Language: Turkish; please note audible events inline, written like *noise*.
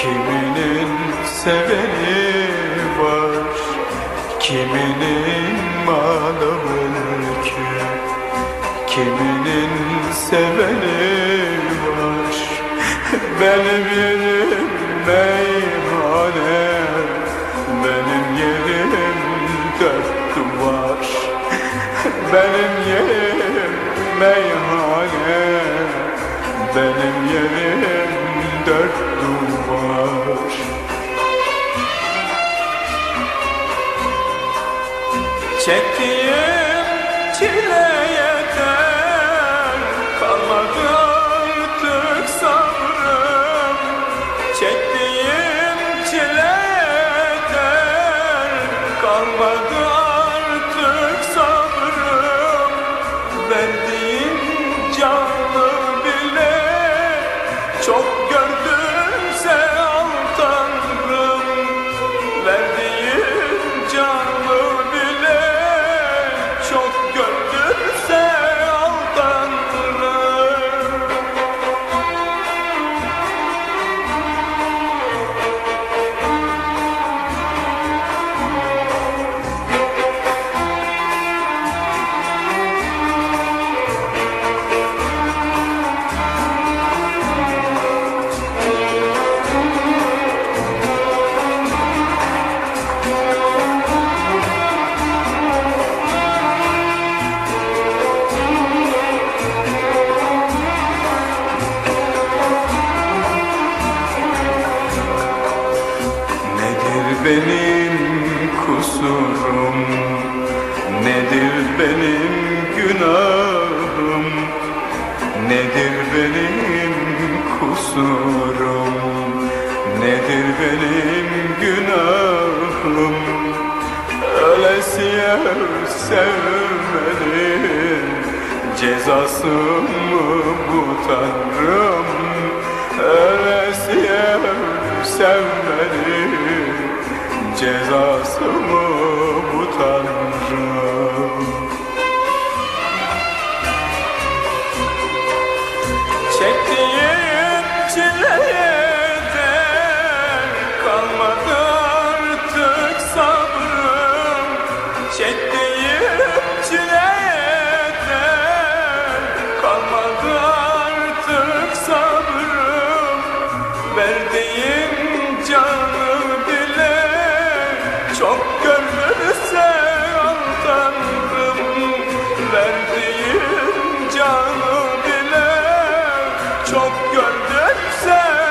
Kiminin seveni var Kiminin malı mülkü Kiminin seveni var. *laughs* Benim yerim meyhane Benim yerim dört duvar. *laughs* Benim yerim meyhane Benim yerim dört duvar Çektiğim çile benim kusurum? Nedir benim günahım? Nedir benim kusurum? Nedir benim günahım? Ölesiye sevmenin Cezası mı bu tanrım? Ölesiye sevmenin Cezası mı bu tanrım? Çektiğim çileden kalmadı artık sabrım. Çektiğim çileden kalmadı artık sabrım. Verdiğim canı London, sir.